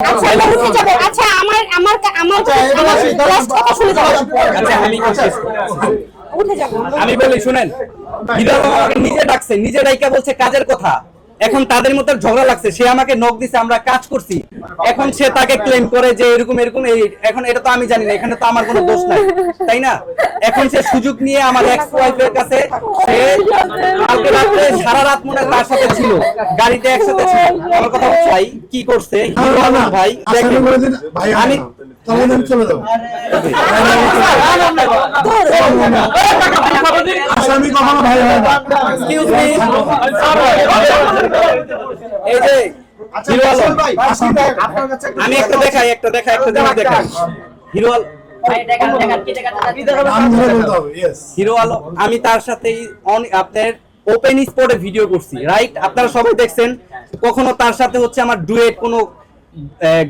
আচ্ছা আচ্ছা আমার আমার আমার আচ্ছা, কথা শুনে আচ্ছা আমি বলি শুনেন নিজে ডাকছে নিজে ডাইকা বলছে কাজের কথা। এখন তাদের মধ্যে ঝগড়া লাগছে সে আমাকে নক দিছে আমরা কাজ করছি। এখন সে তাকে ক্লেম করে যে এরকম এরকম এই এখন এটা তো আমি জানি না এখানে তো আমার কোনো দোষ নাই তাই না? এখন সে সুযোগ নিয়ে আমার এক্স ওয়াইফের কাছে সে সারা রাত মনে তার সাথে ছিল। গাড়িতে একসাথে ছিল। আমার কথা হচ্ছে ভাই কি করছে? ভাই? আমি আসামি কখনো ভাই হয় না এই যে আমি একটা দেখাই একটা দেখাই একটা জিনিস দেখাই। হিরো আমি তার সাথেই অন- আপনার ওপেন স্পটে ভিডিও করছি রাইট আপনারা সবাই দেখছেন, কখনো তার সাথে হচ্ছে আমার ডুয়েট কোনো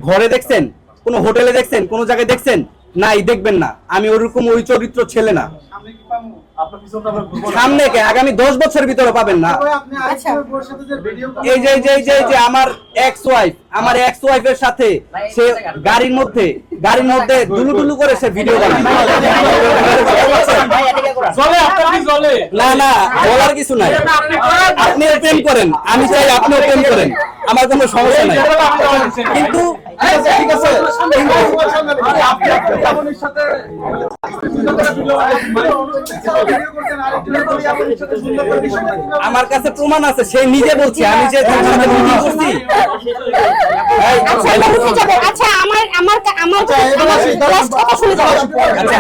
ঘরে দেখছেন, কোনো হোটেলে দেখছেন, কোনো জায়গায় দেখছেন? নাই দেখবেন না। আমি ওরকম ওই চরিত্র ছেলে না। সামনে কে আগামী দশ বছরের ভিতরে পাবেন না। আচ্ছা। এই যে যে যে যে আমার এক্স ওয়াইফ আমার এক্স ওয়াইফের সাথে সে গাড়ির মধ্যে গাড়ির মধ্যে দুলু দুলু করে সে ভিডিও বানায়। না না বলার কিছু নাই। আপনিও প্রেম করেন। আমি চাই আপনিও প্রেম করেন। আমার কোনো সমস্যা নাই। কিন্তু ঠিক আছে। আমার কাছে প্রমাণ আছে সে নিজে বলছে আমি যে করছি। আচ্ছা আচ্ছা আমার আচ্ছা, কথা শুনে আচ্ছা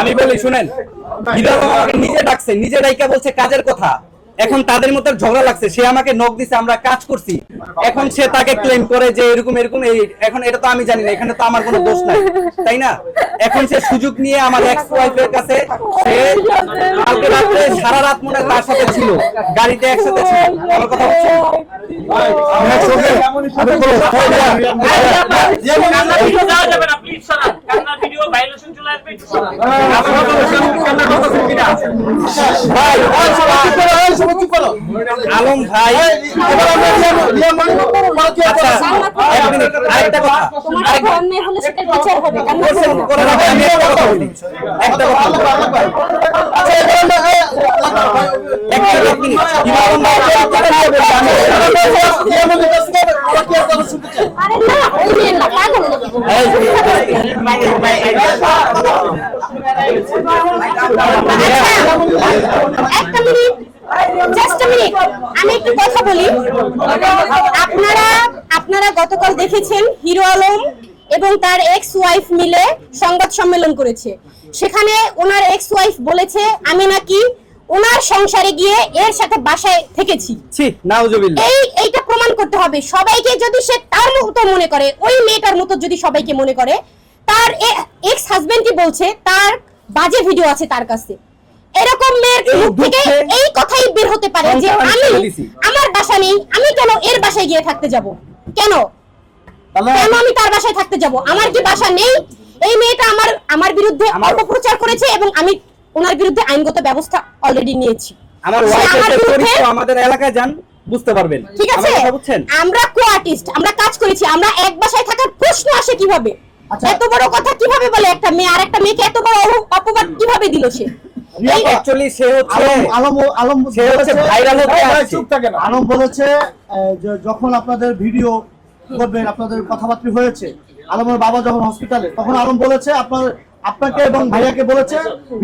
আমি বলি শুনেন নিজে ডাকছে নিজে ডাইকা বলছে কাজের কথা। এখন তাদের মধ্যে ঝগড়া লাগছে সে আমাকে নক দিছে আমরা কাজ করছি এখন সে তাকে ক্লেম করে যে এরকম এরকম এই এখন এটা তো আমি জানি না এখানে তো আমার কোনো দোষ নাই তাই না এখন সে সুযোগ নিয়ে আমার এক্স ওয়াইফের কাছে সে কালকে রাত্রে সারা রাত মনে তার সাথে ছিল গাড়িতে একসাথে ছিল আমার কথা হচ্ছে ভাই আলম ভাই আচ্ছা আরেকটা কথা একটা কথা জাস্ট মিনিট আমি একটু কথা বলি। আপনারা আপনারা গতকাল দেখেছেন হিরো আলম এবং তার এক্স ওয়াইফ মিলে সংবাদ সম্মেলন করেছে। সেখানে ওনার এক্স ওয়াইফ বলেছে আমি নাকি ওনার সংসারে গিয়ে এর সাথে বাসায় থেকেছি। এই এইটা প্রমাণ করতে হবে। সবাইকে যদি সে তার মতো মনে করে ওই মেয়েটার মতো যদি সবাইকে মনে করে তার এক্স হাজবেন্ডই বলছে তার বাজে ভিডিও আছে তার কাছে। এরকম মেয়ের মুখ থেকে এই কথাই বের হতে পারে যে আমি। আমার বাসা নেই আমি কেন এর বাসায় গিয়ে থাকতে যাব? কেন? কেন আমি তার বাসায় থাকতে যাব? আমার কি বাসা নেই? এই মেয়েটা আমার আমার বিরুদ্ধে অপপ্রচার করেছে এবং আমি ওনার বিরুদ্ধে আইনগত ব্যবস্থা অলরেডি নিয়েছি। আমার ওয়াইফের আমাদের এলাকায় যান বুঝতে পারবেন। ঠিক আছে? আমার বুঝছেন? আমরা কো আর্টিস্ট আমরা কাজ করেছি আমরা এক বাসায় থাকার প্রশ্ন আসে কীভাবে? আচ্ছা। এত বড় কথা কীভাবে বলে একটা মেয়ে? আর একটা মেয়েকে এত বড় অপবাদ কীভাবে দিল সে? অ্যাকচুয়ালি সে হচ্ছে আলম আলম আলম সে হচ্ছে বলেছে- হতে ভাই, ভাই, আসছে। আলম বলেছে যখন আপনাদের ভিডিও করবেন আপনাদের কথাবার্তা হয়েছে আলমের বাবা যখন হসপিটালে তখন আলম বলেছে আপনার আপনাকে এবং ভাইয়াকে বলেছে